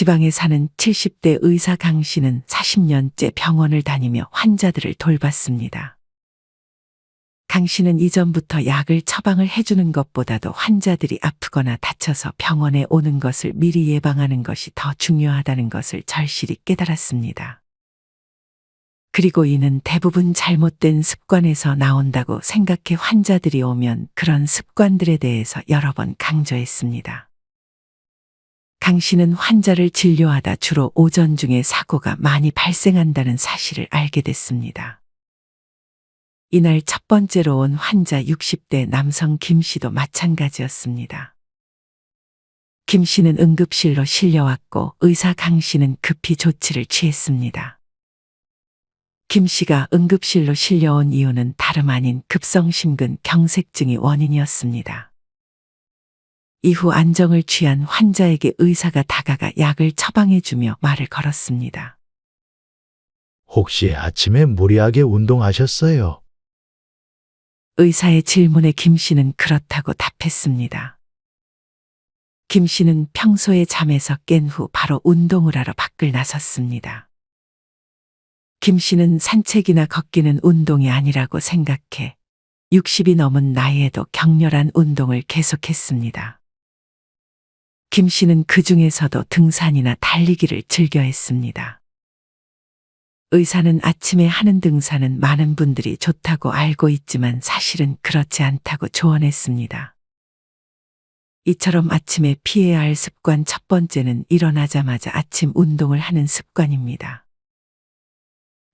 지방에 사는 70대 의사 강 씨는 40년째 병원을 다니며 환자들을 돌봤습니다. 강 씨는 이전부터 약을 처방을 해주는 것보다도 환자들이 아프거나 다쳐서 병원에 오는 것을 미리 예방하는 것이 더 중요하다는 것을 절실히 깨달았습니다. 그리고 이는 대부분 잘못된 습관에서 나온다고 생각해 환자들이 오면 그런 습관들에 대해서 여러 번 강조했습니다. 강 씨는 환자를 진료하다 주로 오전 중에 사고가 많이 발생한다는 사실을 알게 됐습니다. 이날 첫 번째로 온 환자 60대 남성 김 씨도 마찬가지였습니다. 김 씨는 응급실로 실려왔고 의사 강 씨는 급히 조치를 취했습니다. 김 씨가 응급실로 실려온 이유는 다름 아닌 급성심근 경색증이 원인이었습니다. 이후 안정을 취한 환자에게 의사가 다가가 약을 처방해주며 말을 걸었습니다. 혹시 아침에 무리하게 운동하셨어요? 의사의 질문에 김 씨는 그렇다고 답했습니다. 김 씨는 평소에 잠에서 깬 후 바로 운동을 하러 밖을 나섰습니다. 김 씨는 산책이나 걷기는 운동이 아니라고 생각해 60이 넘은 나이에도 격렬한 운동을 계속했습니다. 김 씨는 그 중에서도 등산이나 달리기를 즐겨 했습니다. 의사는 아침에 하는 등산은 많은 분들이 좋다고 알고 있지만 사실은 그렇지 않다고 조언했습니다. 이처럼 아침에 피해야 할 습관 첫 번째는 일어나자마자 아침 운동을 하는 습관입니다.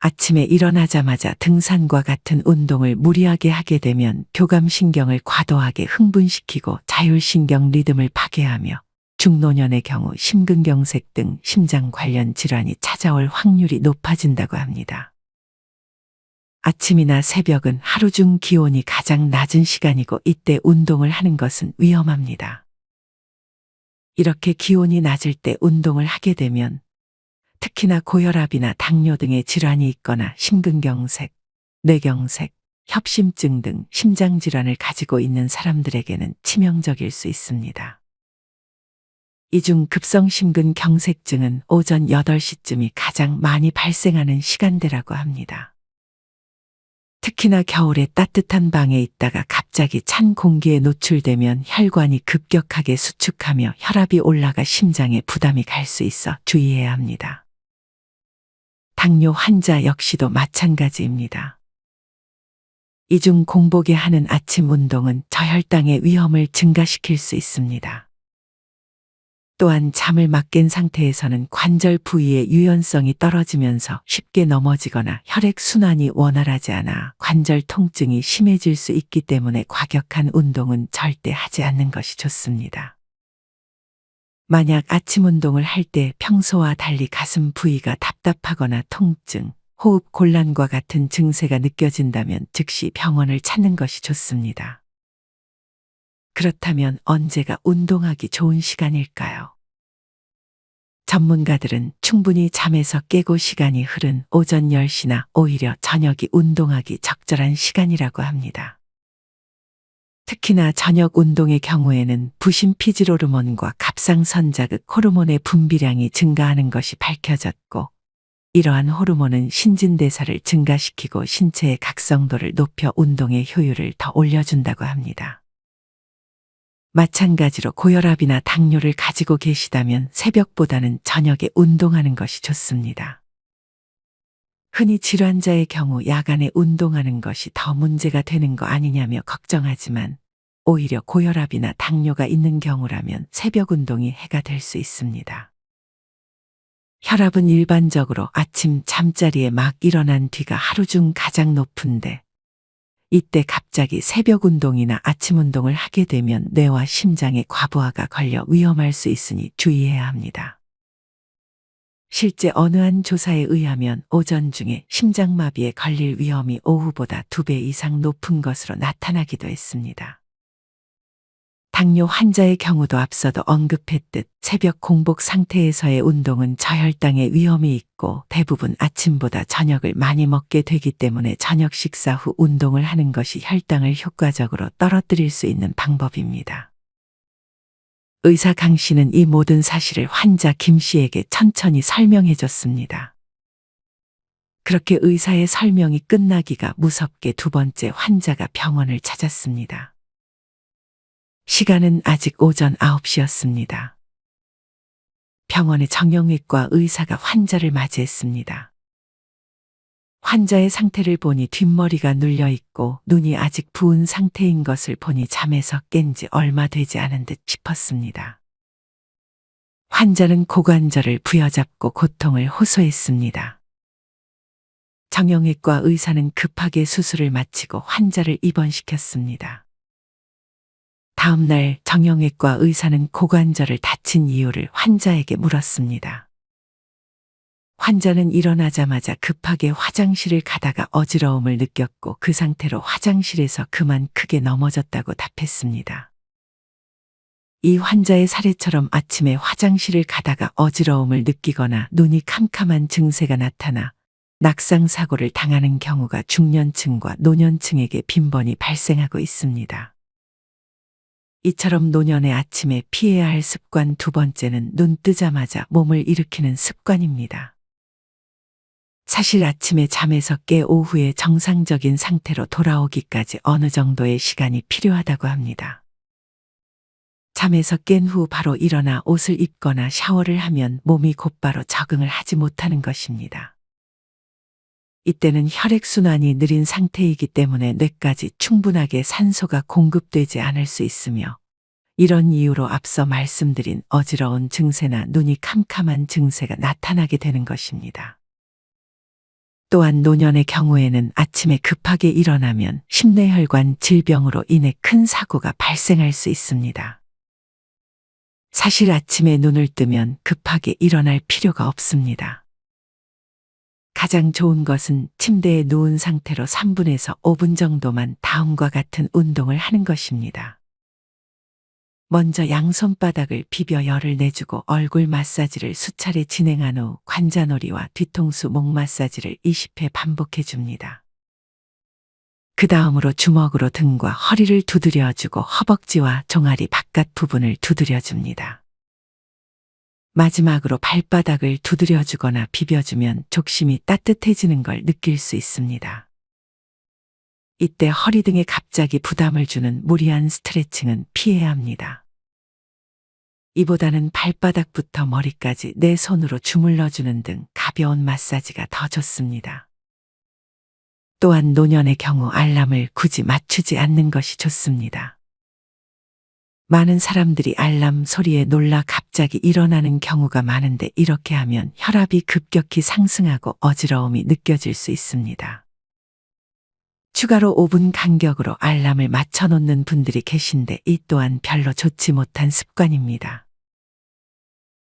아침에 일어나자마자 등산과 같은 운동을 무리하게 하게 되면 교감신경을 과도하게 흥분시키고 자율신경 리듬을 파괴하며 중노년의 경우 심근경색 등 심장 관련 질환이 찾아올 확률이 높아진다고 합니다. 아침이나 새벽은 하루 중 기온이 가장 낮은 시간이고 이때 운동을 하는 것은 위험합니다. 이렇게 기온이 낮을 때 운동을 하게 되면 특히나 고혈압이나 당뇨 등의 질환이 있거나 심근경색, 뇌경색, 협심증 등 심장 질환을 가지고 있는 사람들에게는 치명적일 수 있습니다. 이중 급성심근 경색증은 오전 8시쯤이 가장 많이 발생하는 시간대라고 합니다. 특히나 겨울에 따뜻한 방에 있다가 갑자기 찬 공기에 노출되면 혈관이 급격하게 수축하며 혈압이 올라가 심장에 부담이 갈 수 있어 주의해야 합니다. 당뇨 환자 역시도 마찬가지입니다. 이중 공복에 하는 아침 운동은 저혈당의 위험을 증가시킬 수 있습니다. 또한 잠을 막 깬 상태에서는 관절 부위의 유연성이 떨어지면서 쉽게 넘어지거나 혈액순환이 원활하지 않아 관절 통증이 심해질 수 있기 때문에 과격한 운동은 절대 하지 않는 것이 좋습니다. 만약 아침 운동을 할 때 평소와 달리 가슴 부위가 답답하거나 통증, 호흡 곤란과 같은 증세가 느껴진다면 즉시 병원을 찾는 것이 좋습니다. 그렇다면 언제가 운동하기 좋은 시간일까요? 전문가들은 충분히 잠에서 깨고 시간이 흐른 오전 10시나 오히려 저녁이 운동하기 적절한 시간이라고 합니다. 특히나 저녁 운동의 경우에는 부신 피지로르몬과 갑상선자극 호르몬의 분비량이 증가하는 것이 밝혀졌고 이러한 호르몬은 신진대사를 증가시키고 신체의 각성도를 높여 운동의 효율을 더 올려준다고 합니다. 마찬가지로 고혈압이나 당뇨를 가지고 계시다면 새벽보다는 저녁에 운동하는 것이 좋습니다. 흔히 질환자의 경우 야간에 운동하는 것이 더 문제가 되는 거 아니냐며 걱정하지만 오히려 고혈압이나 당뇨가 있는 경우라면 새벽 운동이 해가 될 수 있습니다. 혈압은 일반적으로 아침 잠자리에 막 일어난 뒤가 하루 중 가장 높은데 이때 갑자기 새벽 운동이나 아침 운동을 하게 되면 뇌와 심장에 과부하가 걸려 위험할 수 있으니 주의해야 합니다. 실제 어느 한 조사에 의하면 오전 중에 심장마비에 걸릴 위험이 오후보다 두 배 이상 높은 것으로 나타나기도 했습니다. 당뇨 환자의 경우도 앞서도 언급했듯 새벽 공복 상태에서의 운동은 저혈당의 위험이 있고 대부분 아침보다 저녁을 많이 먹게 되기 때문에 저녁 식사 후 운동을 하는 것이 혈당을 효과적으로 떨어뜨릴 수 있는 방법입니다. 의사 강 씨는 이 모든 사실을 환자 김 씨에게 천천히 설명해 줬습니다. 그렇게 의사의 설명이 끝나기가 무섭게 두 번째 환자가 병원을 찾았습니다. 시간은 아직 오전 9시였습니다. 병원의 정형외과 의사가 환자를 맞이했습니다. 환자의 상태를 보니 뒷머리가 눌려 있고 눈이 아직 부은 상태인 것을 보니 잠에서 깬 지 얼마 되지 않은 듯 싶었습니다. 환자는 고관절을 부여잡고 고통을 호소했습니다. 정형외과 의사는 급하게 수술을 마치고 환자를 입원시켰습니다. 다음 날 정형외과 의사는 고관절을 다친 이유를 환자에게 물었습니다. 환자는 일어나자마자 급하게 화장실을 가다가 어지러움을 느꼈고 그 상태로 화장실에서 그만 크게 넘어졌다고 답했습니다. 이 환자의 사례처럼 아침에 화장실을 가다가 어지러움을 느끼거나 눈이 캄캄한 증세가 나타나 낙상 사고를 당하는 경우가 중년층과 노년층에게 빈번히 발생하고 있습니다. 이처럼 노년의 아침에 피해야 할 습관 두 번째는 눈 뜨자마자 몸을 일으키는 습관입니다. 사실 아침에 잠에서 깨 오후에 정상적인 상태로 돌아오기까지 어느 정도의 시간이 필요하다고 합니다. 잠에서 깬 후 바로 일어나 옷을 입거나 샤워를 하면 몸이 곧바로 적응을 하지 못하는 것입니다. 이때는 혈액순환이 느린 상태이기 때문에 뇌까지 충분하게 산소가 공급되지 않을 수 있으며 이런 이유로 앞서 말씀드린 어지러운 증세나 눈이 캄캄한 증세가 나타나게 되는 것입니다. 또한 노년의 경우에는 아침에 급하게 일어나면 심뇌혈관 질병으로 인해 큰 사고가 발생할 수 있습니다. 사실 아침에 눈을 뜨면 급하게 일어날 필요가 없습니다. 가장 좋은 것은 침대에 누운 상태로 3분에서 5분 정도만 다음과 같은 운동을 하는 것입니다. 먼저 양손바닥을 비벼 열을 내주고 얼굴 마사지를 수차례 진행한 후 관자놀이와 뒤통수 목 마사지를 20회 반복해 줍니다. 그 다음으로 주먹으로 등과 허리를 두드려주고 허벅지와 종아리 바깥 부분을 두드려줍니다. 마지막으로 발바닥을 두드려주거나 비벼주면 족심이 따뜻해지는 걸 느낄 수 있습니다. 이때 허리 등에 갑자기 부담을 주는 무리한 스트레칭은 피해야 합니다. 이보다는 발바닥부터 머리까지 내 손으로 주물러주는 등 가벼운 마사지가 더 좋습니다. 또한 노년의 경우 알람을 굳이 맞추지 않는 것이 좋습니다. 많은 사람들이 알람 소리에 놀라 갑자기 일어나는 경우가 많은데 이렇게 하면 혈압이 급격히 상승하고 어지러움이 느껴질 수 있습니다. 추가로 5분 간격으로 알람을 맞춰놓는 분들이 계신데 이 또한 별로 좋지 못한 습관입니다.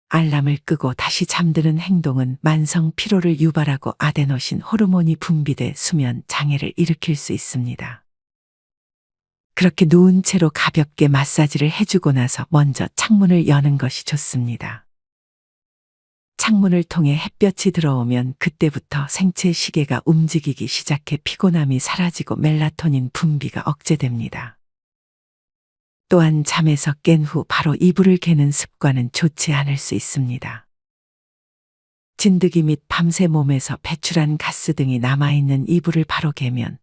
알람을 끄고 다시 잠드는 행동은 만성 피로를 유발하고 아데노신 호르몬이 분비돼 수면 장애를 일으킬 수 있습니다. 그렇게 누운 채로 가볍게 마사지를 해주고 나서 먼저 창문을 여는 것이 좋습니다. 창문을 통해 햇볕이 들어오면 그때부터 생체 시계가 움직이기 시작해 피곤함이 사라지고 멜라토닌 분비가 억제됩니다. 또한 잠에서 깬 후 바로 이불을 개는 습관은 좋지 않을 수 있습니다. 진드기 및 밤새 몸에서 배출한 가스 등이 남아있는 이불을 바로 개면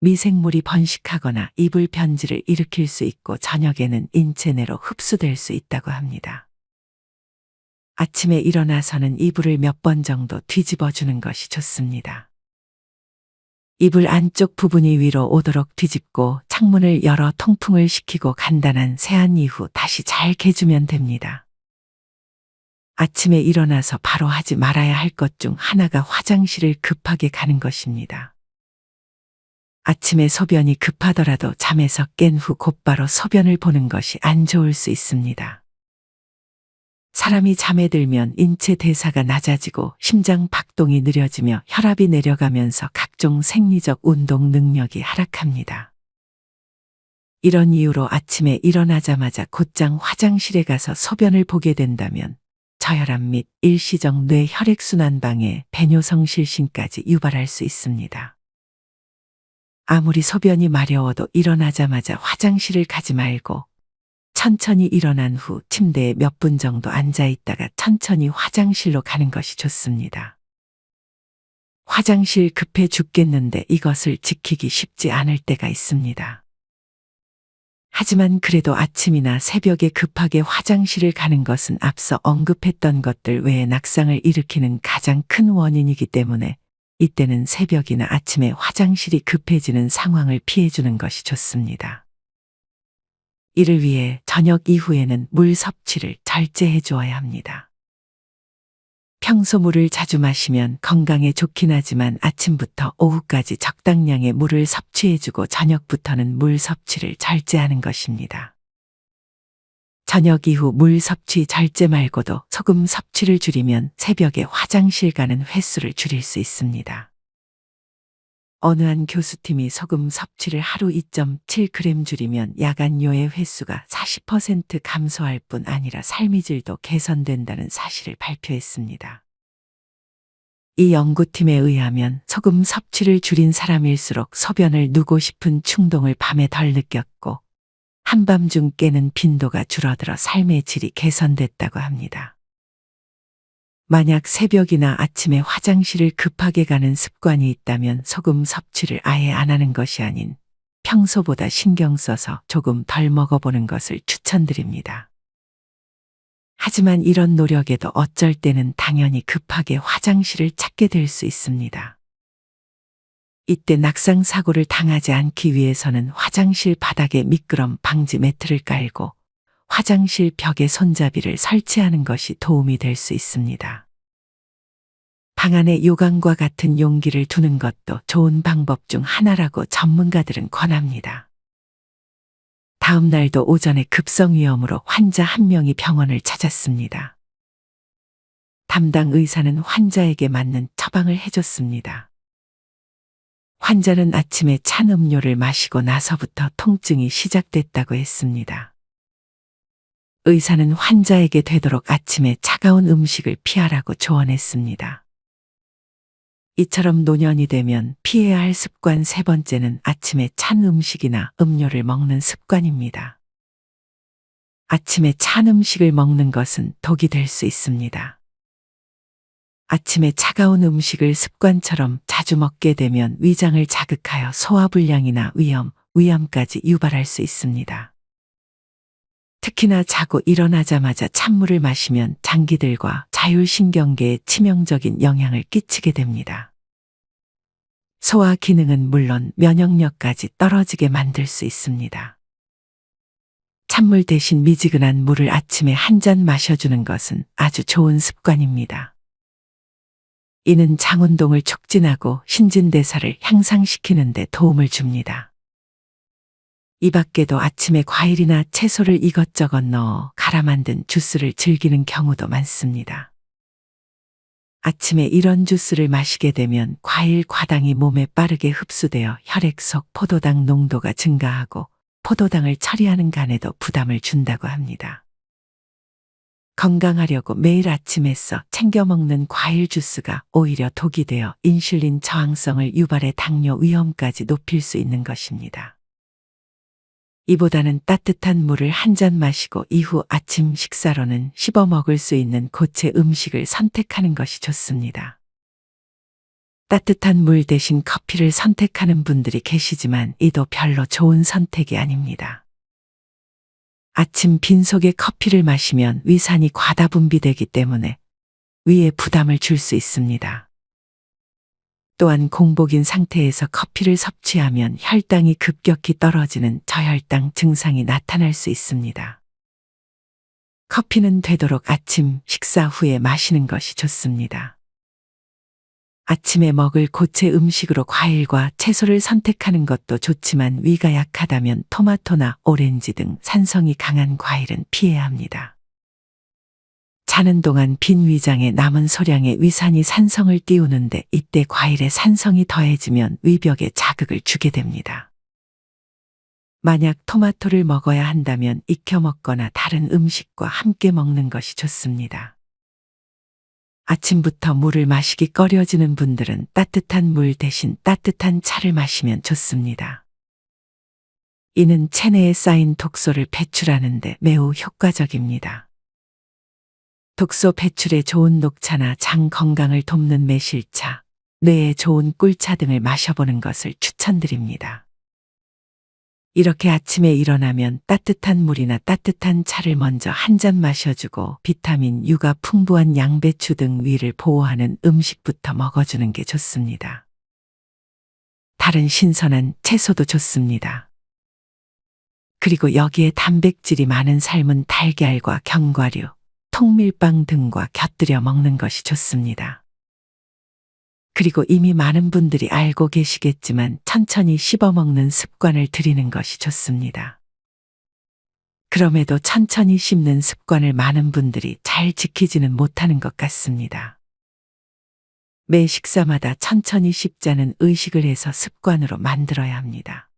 미생물이 번식하거나 이불 변질을 일으킬 수 있고 저녁에는 인체 내로 흡수될 수 있다고 합니다. 아침에 일어나서는 이불을 몇 번 정도 뒤집어 주는 것이 좋습니다. 이불 안쪽 부분이 위로 오도록 뒤집고 창문을 열어 통풍을 시키고 간단한 세안 이후 다시 잘 개주면 됩니다. 아침에 일어나서 바로 하지 말아야 할 것 중 하나가 화장실을 급하게 가는 것입니다. 아침에 소변이 급하더라도 잠에서 깬 후 곧바로 소변을 보는 것이 안 좋을 수 있습니다. 사람이 잠에 들면 인체 대사가 낮아지고 심장 박동이 느려지며 혈압이 내려가면서 각종 생리적 운동 능력이 하락합니다. 이런 이유로 아침에 일어나자마자 곧장 화장실에 가서 소변을 보게 된다면 저혈압 및 일시적 뇌 혈액순환 방해, 배뇨성 실신까지 유발할 수 있습니다. 아무리 소변이 마려워도 일어나자마자 화장실을 가지 말고 천천히 일어난 후 침대에 몇 분 정도 앉아 있다가 천천히 화장실로 가는 것이 좋습니다. 화장실 급해 죽겠는데 이것을 지키기 쉽지 않을 때가 있습니다. 하지만 그래도 아침이나 새벽에 급하게 화장실을 가는 것은 앞서 언급했던 것들 외에 낙상을 일으키는 가장 큰 원인이기 때문에 이때는 새벽이나 아침에 화장실이 급해지는 상황을 피해주는 것이 좋습니다. 이를 위해 저녁 이후에는 물 섭취를 절제해 주어야 합니다. 평소 물을 자주 마시면 건강에 좋긴 하지만 아침부터 오후까지 적당량의 물을 섭취해주고 저녁부터는 물 섭취를 절제하는 것입니다. 저녁 이후 물 섭취 절제 말고도 소금 섭취를 줄이면 새벽에 화장실 가는 횟수를 줄일 수 있습니다. 어느 한 교수팀이 소금 섭취를 하루 2.7g 줄이면 야간 요해 횟수가 40% 감소할 뿐 아니라 삶의 질도 개선된다는 사실을 발표했습니다. 이 연구팀에 의하면 소금 섭취를 줄인 사람일수록 소변을 누고 싶은 충동을 밤에 덜 느꼈고 한밤중 깨는 빈도가 줄어들어 삶의 질이 개선됐다고 합니다. 만약 새벽이나 아침에 화장실을 급하게 가는 습관이 있다면 소금 섭취를 아예 안 하는 것이 아닌 평소보다 신경 써서 조금 덜 먹어보는 것을 추천드립니다. 하지만 이런 노력에도 어쩔 때는 당연히 급하게 화장실을 찾게 될 수 있습니다. 이때 낙상 사고를 당하지 않기 위해서는 화장실 바닥에 미끄럼 방지 매트를 깔고 화장실 벽에 손잡이를 설치하는 것이 도움이 될 수 있습니다. 방 안에 요강과 같은 용기를 두는 것도 좋은 방법 중 하나라고 전문가들은 권합니다. 다음 날도 오전에 급성 위염으로 환자 한 명이 병원을 찾았습니다. 담당 의사는 환자에게 맞는 처방을 해줬습니다. 환자는 아침에 찬 음료를 마시고 나서부터 통증이 시작됐다고 했습니다. 의사는 환자에게 되도록 아침에 차가운 음식을 피하라고 조언했습니다. 이처럼 노년이 되면 피해야 할 습관 세 번째는 아침에 찬 음식이나 음료를 먹는 습관입니다. 아침에 찬 음식을 먹는 것은 독이 될 수 있습니다. 아침에 차가운 음식을 습관처럼 자주 먹게 되면 위장을 자극하여 소화불량이나 위염, 위암까지 유발할 수 있습니다. 특히나 자고 일어나자마자 찬물을 마시면 장기들과 자율신경계에 치명적인 영향을 끼치게 됩니다. 소화 기능은 물론 면역력까지 떨어지게 만들 수 있습니다. 찬물 대신 미지근한 물을 아침에 한 잔 마셔주는 것은 아주 좋은 습관입니다. 이는 장운동을 촉진하고 신진대사를 향상시키는 데 도움을 줍니다. 이 밖에도 아침에 과일이나 채소를 이것저것 넣어 갈아 만든 주스를 즐기는 경우도 많습니다. 아침에 이런 주스를 마시게 되면 과일 과당이 몸에 빠르게 흡수되어 혈액 속 포도당 농도가 증가하고 포도당을 처리하는 간에도 부담을 준다고 합니다. 건강하려고 매일 아침에 써 챙겨 먹는 과일 주스가 오히려 독이 되어 인슐린 저항성을 유발해 당뇨 위험까지 높일 수 있는 것입니다. 이보다는 따뜻한 물을 한 잔 마시고 이후 아침 식사로는 씹어 먹을 수 있는 고체 음식을 선택하는 것이 좋습니다. 따뜻한 물 대신 커피를 선택하는 분들이 계시지만 이도 별로 좋은 선택이 아닙니다. 아침 빈속에 커피를 마시면 위산이 과다 분비되기 때문에 위에 부담을 줄 수 있습니다. 또한 공복인 상태에서 커피를 섭취하면 혈당이 급격히 떨어지는 저혈당 증상이 나타날 수 있습니다. 커피는 되도록 아침 식사 후에 마시는 것이 좋습니다. 아침에 먹을 고체 음식으로 과일과 채소를 선택하는 것도 좋지만 위가 약하다면 토마토나 오렌지 등 산성이 강한 과일은 피해야 합니다. 자는 동안 빈 위장에 남은 소량의 위산이 산성을 띄우는데 이때 과일의 산성이 더해지면 위벽에 자극을 주게 됩니다. 만약 토마토를 먹어야 한다면 익혀 먹거나 다른 음식과 함께 먹는 것이 좋습니다. 아침부터 물을 마시기 꺼려지는 분들은 따뜻한 물 대신 따뜻한 차를 마시면 좋습니다. 이는 체내에 쌓인 독소를 배출하는데 매우 효과적입니다. 독소 배출에 좋은 녹차나 장 건강을 돕는 매실차, 뇌에 좋은 꿀차 등을 마셔보는 것을 추천드립니다. 이렇게 아침에 일어나면 따뜻한 물이나 따뜻한 차를 먼저 한 잔 마셔주고 비타민 U가 풍부한 양배추 등 위를 보호하는 음식부터 먹어주는 게 좋습니다. 다른 신선한 채소도 좋습니다. 그리고 여기에 단백질이 많은 삶은 달걀과 견과류, 통밀빵 등과 곁들여 먹는 것이 좋습니다. 그리고 이미 많은 분들이 알고 계시겠지만 천천히 씹어 먹는 습관을 들이는 것이 좋습니다. 그럼에도 천천히 씹는 습관을 많은 분들이 잘 지키지는 못하는 것 같습니다. 매 식사마다 천천히 씹자는 의식을 해서 습관으로 만들어야 합니다.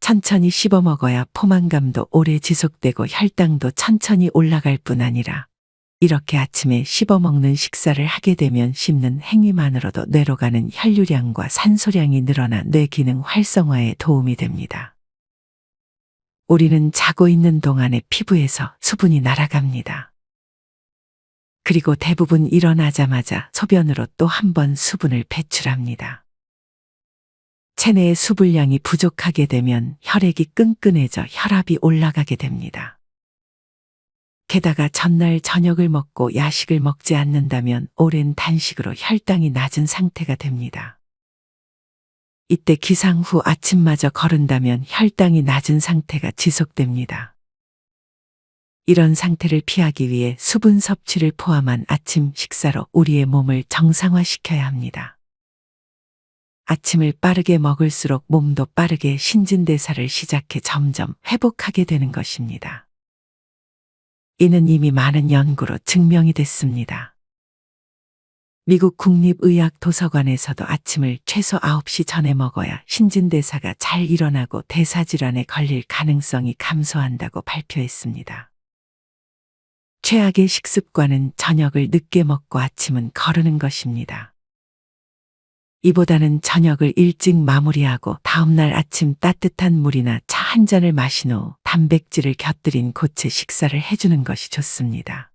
천천히 씹어 먹어야 포만감도 오래 지속되고 혈당도 천천히 올라갈 뿐 아니라 이렇게 아침에 씹어 먹는 식사를 하게 되면 씹는 행위만으로도 뇌로 가는 혈류량과 산소량이 늘어나 뇌 기능 활성화에 도움이 됩니다. 우리는 자고 있는 동안에 피부에서 수분이 날아갑니다. 그리고 대부분 일어나자마자 소변으로 또 한 번 수분을 배출합니다. 체내의 수분량이 부족하게 되면 혈액이 끈끈해져 혈압이 올라가게 됩니다. 게다가 전날 저녁을 먹고 야식을 먹지 않는다면 오랜 단식으로 혈당이 낮은 상태가 됩니다. 이때 기상 후 아침마저 거른다면 혈당이 낮은 상태가 지속됩니다. 이런 상태를 피하기 위해 수분 섭취를 포함한 아침 식사로 우리의 몸을 정상화시켜야 합니다. 아침을 빠르게 먹을수록 몸도 빠르게 신진대사를 시작해 점점 회복하게 되는 것입니다. 이는 이미 많은 연구로 증명이 됐습니다. 미국 국립의학도서관에서도 아침을 최소 9시 전에 먹어야 신진대사가 잘 일어나고 대사질환에 걸릴 가능성이 감소한다고 발표했습니다. 최악의 식습관은 저녁을 늦게 먹고 아침은 거르는 것입니다. 이보다는 저녁을 일찍 마무리하고 다음날 아침 따뜻한 물이나 차 한 잔을 마신 후 단백질을 곁들인 고체 식사를 해주는 것이 좋습니다.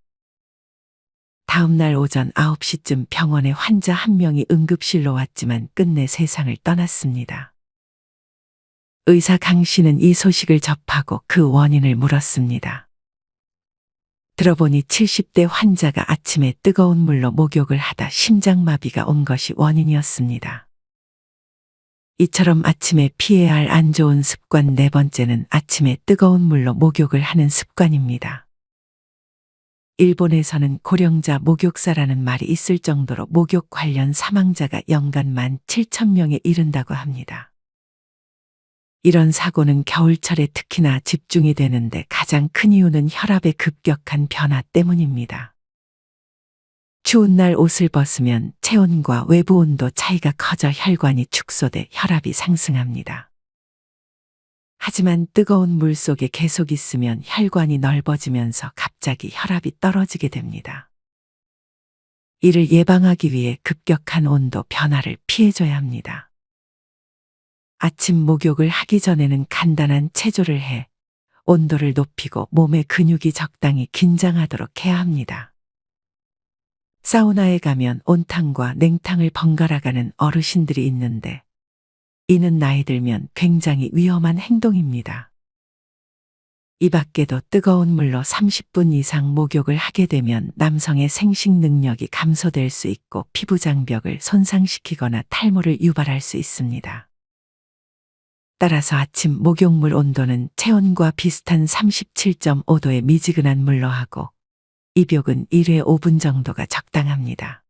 다음날 오전 9시쯤 병원에 환자 한 명이 응급실로 왔지만 끝내 세상을 떠났습니다. 의사 강 씨는 이 소식을 접하고 그 원인을 물었습니다. 들어보니 70대 환자가 아침에 뜨거운 물로 목욕을 하다 심장마비가 온 것이 원인이었습니다. 이처럼 아침에 피해야 할 안 좋은 습관 네 번째는 아침에 뜨거운 물로 목욕을 하는 습관입니다. 일본에서는 고령자 목욕사라는 말이 있을 정도로 목욕 관련 사망자가 연간 만 7천 명에 이른다고 합니다. 이런 사고는 겨울철에 특히나 집중이 되는데 가장 큰 이유는 혈압의 급격한 변화 때문입니다. 추운 날 옷을 벗으면 체온과 외부 온도 차이가 커져 혈관이 축소돼 혈압이 상승합니다. 하지만 뜨거운 물 속에 계속 있으면 혈관이 넓어지면서 갑자기 혈압이 떨어지게 됩니다. 이를 예방하기 위해 급격한 온도 변화를 피해줘야 합니다. 아침 목욕을 하기 전에는 간단한 체조를 해 온도를 높이고 몸의 근육이 적당히 긴장하도록 해야 합니다. 사우나에 가면 온탕과 냉탕을 번갈아 가는 어르신들이 있는데 이는 나이 들면 굉장히 위험한 행동입니다. 이 밖에도 뜨거운 물로 30분 이상 목욕을 하게 되면 남성의 생식 능력이 감소될 수 있고 피부 장벽을 손상시키거나 탈모를 유발할 수 있습니다. 따라서 아침 목욕물 온도는 체온과 비슷한 37.5도의 미지근한 물로 하고 입욕은 1회 5분 정도가 적당합니다.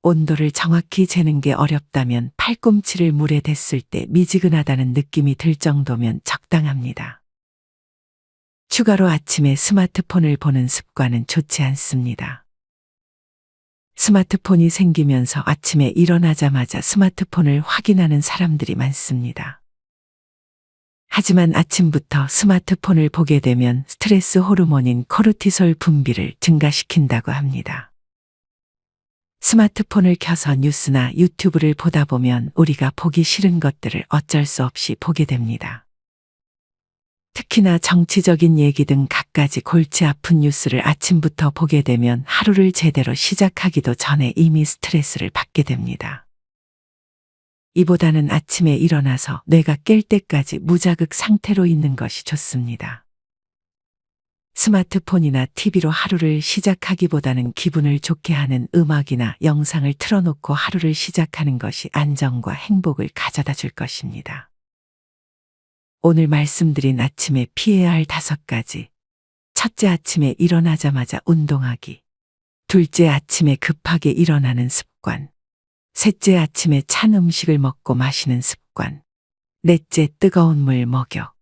온도를 정확히 재는 게 어렵다면 팔꿈치를 물에 댔을 때 미지근하다는 느낌이 들 정도면 적당합니다. 추가로 아침에 스마트폰을 보는 습관은 좋지 않습니다. 스마트폰이 생기면서 아침에 일어나자마자 스마트폰을 확인하는 사람들이 많습니다. 하지만 아침부터 스마트폰을 보게 되면 스트레스 호르몬인 코르티솔 분비를 증가시킨다고 합니다. 스마트폰을 켜서 뉴스나 유튜브를 보다 보면 우리가 보기 싫은 것들을 어쩔 수 없이 보게 됩니다. 특히나 정치적인 얘기 등 갖가지 골치 아픈 뉴스를 아침부터 보게 되면 하루를 제대로 시작하기도 전에 이미 스트레스를 받게 됩니다. 이보다는 아침에 일어나서 뇌가 깰 때까지 무자극 상태로 있는 것이 좋습니다. 스마트폰이나 TV로 하루를 시작하기보다는 기분을 좋게 하는 음악이나 영상을 틀어놓고 하루를 시작하는 것이 안정과 행복을 가져다 줄 것입니다. 오늘 말씀드린 아침에 피해야 할 다섯 가지. 첫째 아침에 일어나자마자 운동하기. 둘째 아침에 급하게 일어나는 습관. 셋째 아침에 찬 음식을 먹고 마시는 습관. 넷째 뜨거운 물 먹여.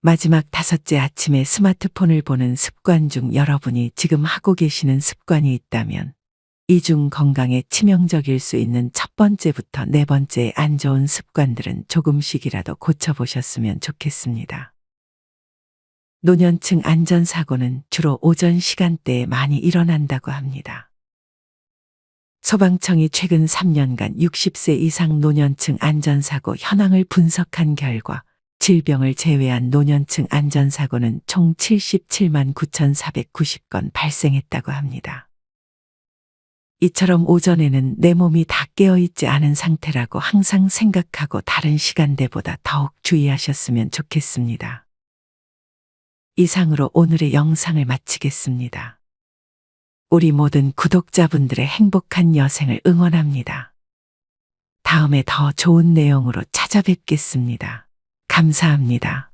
마지막 다섯째 아침에 스마트폰을 보는 습관 중 여러분이 지금 하고 계시는 습관이 있다면 이 중 건강에 치명적일 수 있는 첫 번째부터 네 번째의 안 좋은 습관들은 조금씩이라도 고쳐보셨으면 좋겠습니다. 노년층 안전사고는 주로 오전 시간대에 많이 일어난다고 합니다. 소방청이 최근 3년간 60세 이상 노년층 안전사고 현황을 분석한 결과 질병을 제외한 노년층 안전사고는 총 77만 9,490건 발생했다고 합니다. 이처럼 오전에는 내 몸이 다 깨어있지 않은 상태라고 항상 생각하고 다른 시간대보다 더욱 주의하셨으면 좋겠습니다. 이상으로 오늘의 영상을 마치겠습니다. 우리 모든 구독자분들의 행복한 여생을 응원합니다. 다음에 더 좋은 내용으로 찾아뵙겠습니다. 감사합니다.